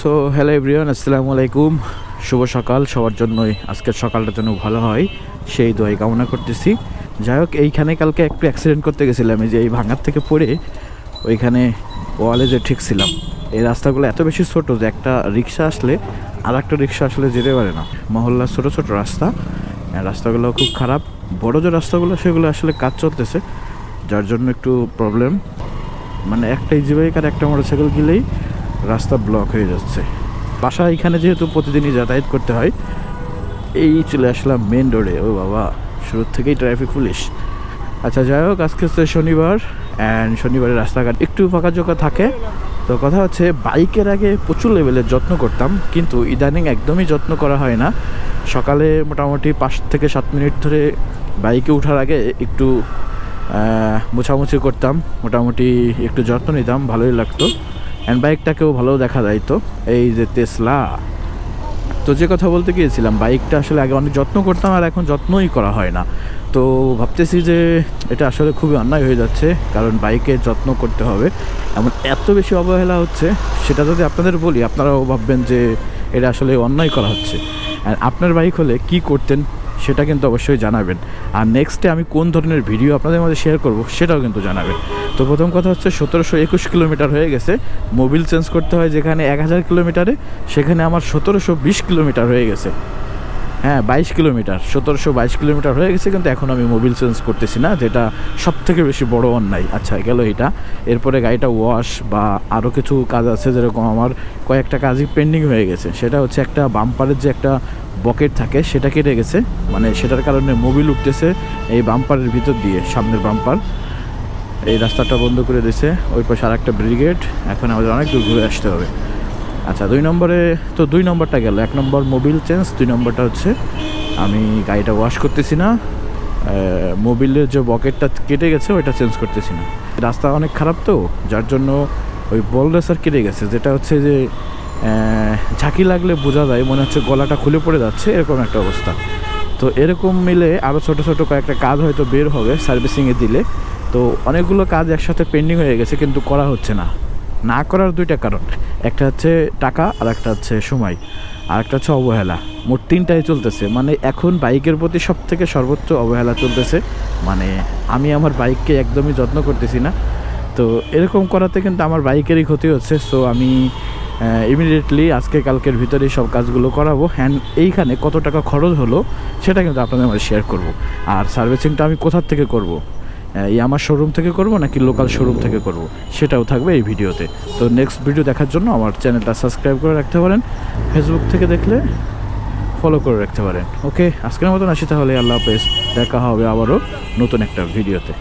So hello everyone আসসালামু আলাইকুম। শুভ সকাল, সবার জন্যই। আজকের সকালটা যেন ভালো হয়, সেই দোয়াই কামনা করতেছি। যাই হোক, এইখানে কালকে একটু অ্যাক্সিডেন্ট করতে গেছিলাম, এই যে এই ভাঙার থেকে পড়ে, ওইখানে ওয়ালে যে ঠিকছিলাম এই রাস্তাগুলো এত বেশি ছোট যে একটা রিক্সা আসলে আর একটা রিক্সা আসলে যেতে পারে না। মহল্লার ছোট ছোট রাস্তা রাস্তাগুলো খুব খারাপ। বড় যে রাস্তাগুলো, সেগুলো আসলে কাজ চলতেছে। যার জন্য একটু প্রবলেম মানে একটা ইজি বাইক আর একটা মোটরসাইকেল গেলেই রাস্তা ব্লক হয়ে যাচ্ছে। বাসা এখানে যেহেতু প্রতিদিনই যাতায়াত করতে হয়, এই চলে আসলাম মেন রোডে ও বাবা শুরুর থেকেই ট্রাফিক পুলিশ আচ্ছা যাই হোক, আজকে হচ্ছে শনিবার অ্যান্ড শনিবারের রাস্তাঘাট একটু ফাঁকা জোকা থাকে। তো কথা হচ্ছে, বাইকের আগে প্রচুর লেভেলের যত্ন করতাম, কিন্তু ইদানিং একদমই যত্ন করা হয় না। সকালে মোটামুটি পাঁচ থেকে সাত মিনিট ধরে বাইকে ওঠার আগে একটু মোছামুছি করতাম। মোটামুটি একটু যত্ন নিতাম, ভালোই লাগতো। অ্যান্ড বাইকটাকেও ভালো দেখা যায় তো, এই যে তেসলা তো যে কথা বলতে গিয়েছিলাম বাইকটা আসলে আগে অনেক যত্ন করতাম আর এখন যত্নই করা হয় না। তো ভাবতেছি যে এটা আসলে খুবই অন্যায় হয়ে যাচ্ছে, কারণ বাইকের যত্ন করতে হবে। এমন এত বেশি অবহেলা হচ্ছে, সেটা যদি আপনাদের বলি, আপনারাও ভাববেন যে এটা আসলে অন্যায় করা হচ্ছে। আপনার বাইক হলে কি করতেন, সেটা কিন্তু অবশ্যই জানাবেন। আর নেক্সটে আমি কোন ধরনের ভিডিও আপনাদের মধ্যে শেয়ার করব, সেটাও কিন্তু জানাবেন। তো প্রথম কথা হচ্ছে সতেরোশো একুশ কিলোমিটার হয়ে গেছে। মোবিল চেঞ্জ করতে হয় যেখানে এক হাজার কিলোমিটারে, সেখানে আমার সতেরোশো বিশ কিলোমিটার হয়ে গেছে। হ্যাঁ বাইশ কিলোমিটার, সতেরোশো বাইশ কিলোমিটার হয়ে গেছে কিন্তু এখন আমি মোবিল চেঞ্জ করতেছি না, যেটা সব থেকে বেশি বড় অন্যায়। আচ্ছা গেল এটা। এরপরে গাড়িটা ওয়াশ বা আরও কিছু কাজ আছে যেরকম আমার কয়েকটা কাজই পেন্ডিং হয়ে গেছে। সেটা হচ্ছে একটা বাম্পারের যে একটা বকেট থাকে, সেটা কেটে গেছে। মানে সেটার কারণে মোবিল উঠতেছে এই বাম্পারের ভিতর দিয়ে, সামনের বাম্পার। এই রাস্তাটা বন্ধ করে দিয়েছে। ওই পাশে আর একটা ব্রিগেড। এখন আমাদের অনেক দূর ঘুরে আসতে হবে। আচ্ছা দুই নম্বরে, তো দুই নম্বরটা গেল। এক নম্বর মোবিল চেঞ্জ, দুই নম্বরটা হচ্ছে, আমি গাড়িটা ওয়াশ করতেছি না। মোবিলের যে বকেটটা কেটে গেছে, ওইটা চেঞ্জ করতেছি না। রাস্তা অনেক খারাপ তো, যার জন্য ওই বল রেসার কেটে গেছে। যেটা হচ্ছে যে ঝাঁকি লাগলে বোঝা যায়, মনে হচ্ছে গলাটা খুলে পড়ে যাচ্ছে, এরকম একটা অবস্থা। তো এরকম মিলে আরও ছোটো ছোটো কয়েকটা কাজ হয়তো বের হবে সার্ভিসিংয়ে দিলে। তো অনেকগুলো কাজ একসাথে পেন্ডিং হয়ে গেছে, কিন্তু করা হচ্ছে না। না করার দুইটা কারণ। একটা হচ্ছে টাকা, আর একটা হচ্ছে সময়। আর একটা হচ্ছে অবহেলা। মোট তিনটাই চলতেছে। মানে এখন বাইকের প্রতি সব থেকে সর্বোচ্চ অবহেলা চলতেছে। মানে আমি আমার বাইককে একদমই যত্ন করতেছি না। তো এরকম করাতে কিন্তু আমার বাইকেরই ক্ষতি হচ্ছে। সো আমি ইমিডিয়েটলি আজকে, কালকের ভিতরেই সব কাজগুলো করাবো। হ্যান্ড এইখানে কত টাকা খরচ হলো, সেটা কিন্তু আপনাদের আমার শেয়ার করব। আর সার্ভিসিংটা আমি কোথার থেকে করব? এই আমার শোরুম থেকে করব নাকি লোকাল শোরুম থেকে করব? সেটাও থাকবে এই ভিডিওতে। তো নেক্সট ভিডিও দেখার জন্য আমার চ্যানেলটা সাবস্ক্রাইব করে রাখতে পারেন। ফেসবুক থেকে দেখলে ফলো করে রাখতে পারেন। ওকে আজকের মতন আসি তাহলে। আল্লাহ হাফেজ। দেখা হবে আবারও নতুন একটা ভিডিওতে